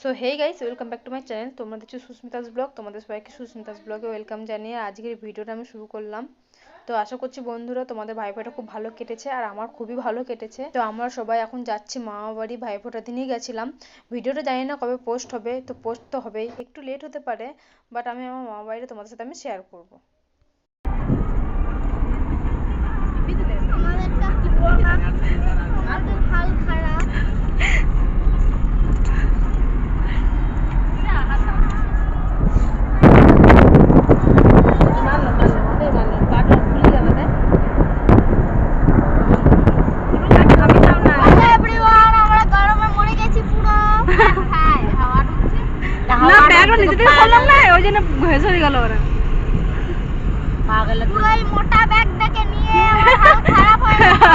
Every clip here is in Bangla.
So hey guys welcome back to my channel তোমরা দেখছ সুস্মিতাস ব্লগ। তোমাদের সবাইকে সুস্মিতাস ব্লগে ওয়েলকাম জানিয়ে আজকের ভিডিওটা আমি শুরু করলাম। তো আশা করছি বন্ধুরা, তোমাদের ভাইফোঁটা খুব ভালো কেটেছে আর আমার খুবই ভালো কেটেছে। তো আমরা সবাই এখন যাচ্ছি মামা বাড়ি ভাইফোঁটা দিনই গেছিলাম। ভিডিওটা জানি না কবে পোস্ট হবে, তো পোস্ট তো হবেই। একটু লেট হতে পারে বাট আমি আমার মামা বাড়িটা তোমাদের সাথে আমি শেয়ার করব। খারাপ Hello everyone, আমরা গরমে মরে গেছি পুরো হ্যাঁ হাওয়া ঢুকছে না ব্যাগটা নিজে থেকে খুললাম না ওই জন্য ঘেসে গেল ওরা পুরো এই মোটা ব্যাগটাকে নিয়ে আমার হাল খারাপ হয়ে গেছে।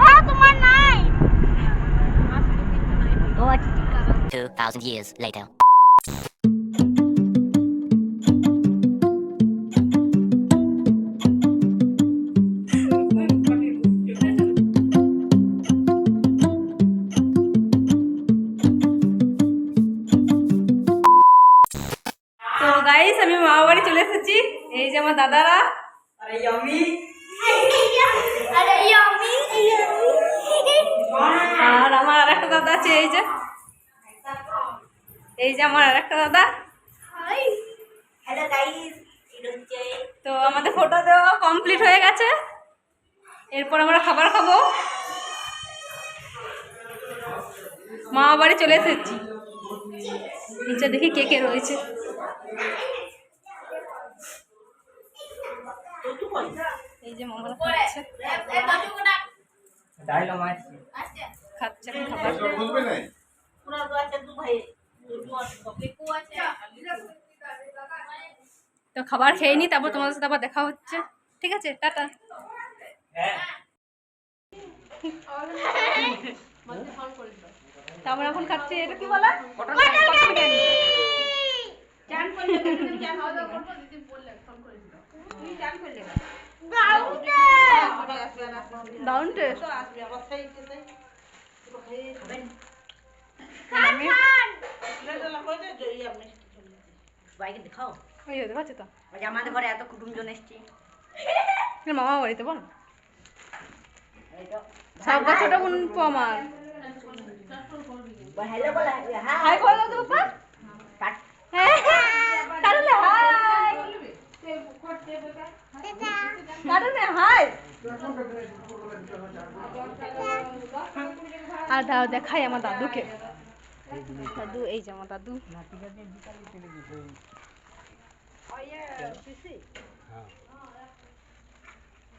হ্যাঁ তোমার নাই। 2,000 years later. আমি মামা বাড়ি চলে এসেছি। এই যে আমার দাদারা। আরে আমার আর একটা দাদা আছে এই যে। এই যে আমার আর একটা দাদা। তো আমাদের ফটো দেওয়া কমপ্লিট হয়ে গেছে। এরপর আমরা খাবার খাব। মামা বাড়ি চলে এসেছি। নিচে দেখি কে কে রয়েছে। এই যে মামারা খাচ্ছে। খাচ্ছে এখন খাবার। তো খাবার খেয়ে নি তারপর তোমাদের সাথে আবার দেখা হচ্ছে। ঠিক আছে টাটা। তারপর এখন খাচ্ছে এটা কি বলা? টেস্ট আমাদের ঘরে এত কুটুমজন এসছে। এর মামা বাড়িতে বল। সব ছোট বোন পো আমার। হ্যালো বলা হ্যাঁ হাই করে তো বাবা কাট- হ্যাঁ কাটলে হাই কাটলে হাই আর দাও দেখাই আমার দাদুকে। দাদু এই যে আমার দাদু।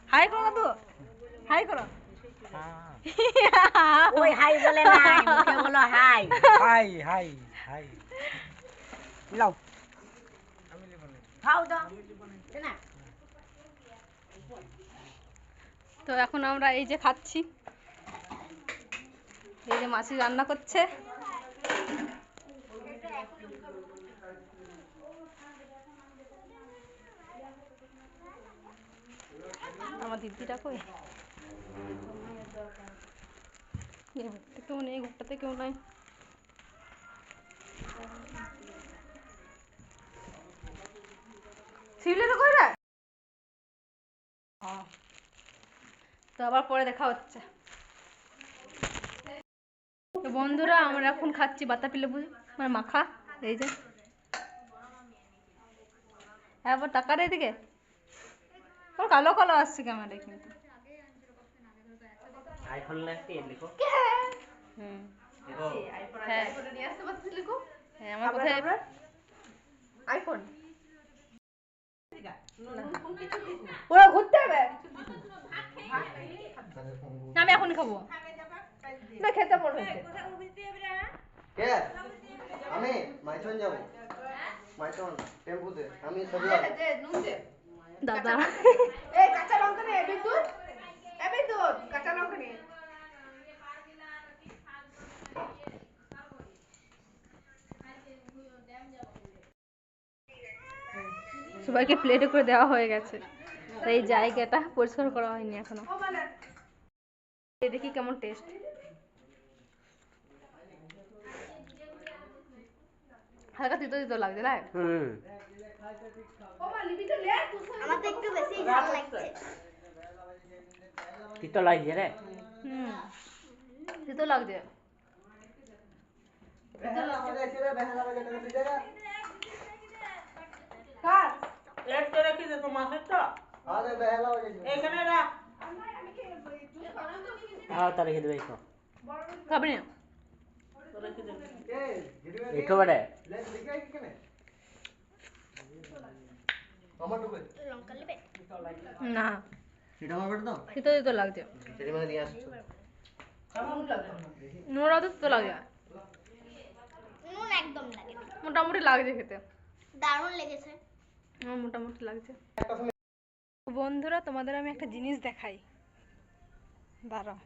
হাই করো দাদু হাই করো। ওই হাই বলে না মুখে বলো হাই। High high high. লাও। খাও দাও। না তো এখন আমরা এই যে খাচ্ছি। এই যে মাছি রান্না করছে। আমার দিদিটা কই? এই ঘরটা কেউ নেই, ঘরটাতে কেউ নাই। শিবলিটা কই রে তো আবার পরে দেখা হচ্ছে। তো বন্ধুরা আমরা এখন খাচ্ছি বাতাপি লেবু মানে মাখা এই যে। একবার টাকার এদিকে। তোর কালো কালো আসছে ক্যামেরায় কিন্তু। আইফোন লাগতে লিখো। হুম। দেখো হ্যাঁ। হ্যাঁ আমার কোথায়? আইফোন। ওরা ঘুরতে হবে না, আমি এখনই খাব। না খেতে কে? আমি মাইথন যাব। মাইথন টেম্পুতে। আমি দাদা। সবাইকে প্লেটে করে দেওয়া হয়ে গেছে। এই জায়গাটা পরিষ্কার করা হয়নি এখনও। দেখি কেমন টেস্ট হালকা তিতো তিতো লাগছে না হুম। আমার একটু বেশি ঝাল লাগছে। তিতো লাগছে রে। হুম। তিতো লাগছে। বেহালা বাজাইছে রে বেহালা বাজাইছে রে জায়গা একটা রেখে দে তো মাছেরটা আরে বেহালা বাজাইছে এখানে রাখ হ্যাঁ তা রেখে দেবে এইসব খাবি না এ গিরবে এইটো বারে লে লিখাই কি কেনে আমার ঢুকে লঙ্কা নেবে না এটা আমার বেটা দাও তিতো তিতো লাগছে সেটি মানে নিয়ে আসছো নোড়াও তো তিতো লাগছে নুন একদম লাগে না। মোটামুটি লাগছে খেতে দারুণ লেগেছে আমার মোটামুটি লাগছে বন্ধুরা, তোমাদের আমি একটা জিনিস দেখাই। দাঁড়াও।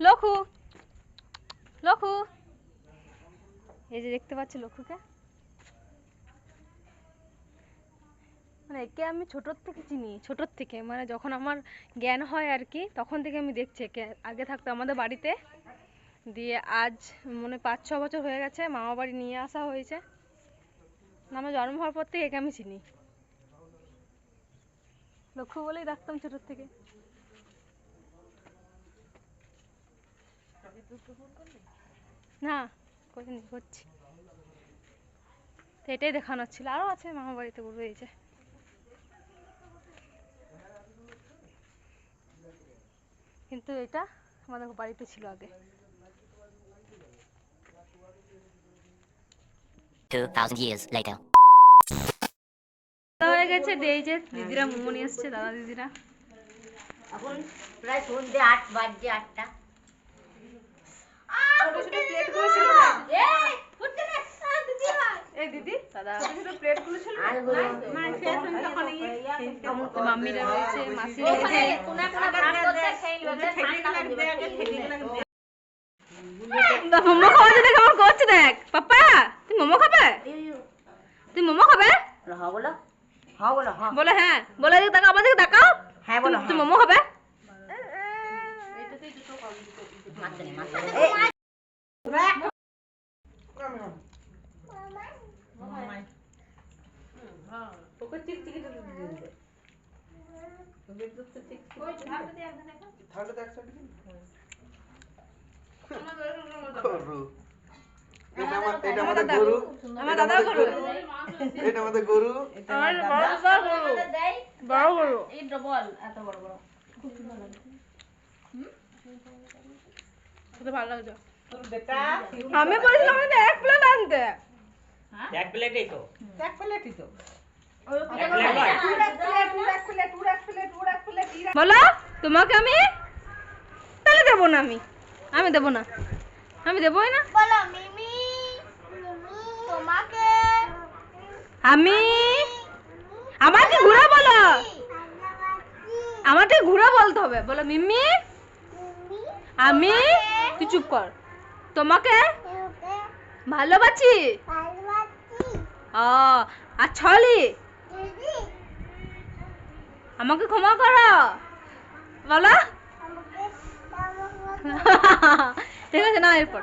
লখু লখু এই যে দেখতে পাচ্ছি লখুকে মানে একে আমি ছোটোর থেকে চিনি, ছোটোর থেকে। মানে যখন আমার জ্ঞান হয় আর কি, তখন থেকে আমি দেখছি একে। আগে থাকতো আমাদের বাড়িতে। দিয়ে আজ মনে পাঁচ, ছ বছর হয়ে গেছে মামা বাড়ি নিয়ে আসা হয়েছে। আমার জন্ম হওয়ার পর থেকে একে আমি চিনি। লক্ষ্য বলেই ডাকতাম ছোটোর থেকে। না, করিনি, করছি। এটাই দেখানোর ছিল। আরও আছে মামা বাড়িতে গরু রয়েছে কিন্তু এটা আমাদের বাড়িতে ছিল আগে। 2,000 years later. দাদা হয়ে গেছে যে দিদিরা মোমো নিয়ে এসছে দাদা দিদিরা এখন প্রায় সন্ধ্যে আট বাজছে আটটা এই দিদি দাদা প্লেটগুলো ছিল আরগুলো মাম্মিরা রয়েছে মাসি রয়েছে কোনা কোনা ভাগ করতে খেয়ে নিবে ঠান্ডা লাগবে দা মোমো খাওয়া দেখ কেমন করছে দেখ পাপা মোমো খাবে তুই মোমো খাবে হ বলো হ বলো হ বলে হ্যাঁ বলে দিকে তাকাও আমাদের দেখাও হ্যাঁ বলো তুই মোমো খাবে মাঝখানে মাঝখানে থাকলে তো একসাথে দিন গরু এটা আমার এটা আমাদের গরু। আমার এটা দাদাও আমাদের করবে গরু। এটা আমাদের গরু। আমার বড় দাদা গরু। বড় গরু। এই ডবল এত বড় বড় খেতে ভালো লাগছে? আমি বলেছিলাম এক প্লেট আনতে। এক প্লেটই তো। এক প্লেটই তো। এক প্লেট নয় বলো তোমাকে আমি তাহলে দেবো না আমি? আমি দেবো না। আমি দেবোই না। বলো তোমাকে। আমি? আমাকে ঘুরে বলো। আমাকে ঘুরে বলতে হবে। বলো মিম্মি। আমি? তুই চুপ কর। তোমাকে ভালোবাসি? ও আর ছলি? আমাকে ক্ষমা করো। বলো। ঠিক আছে না এরপর।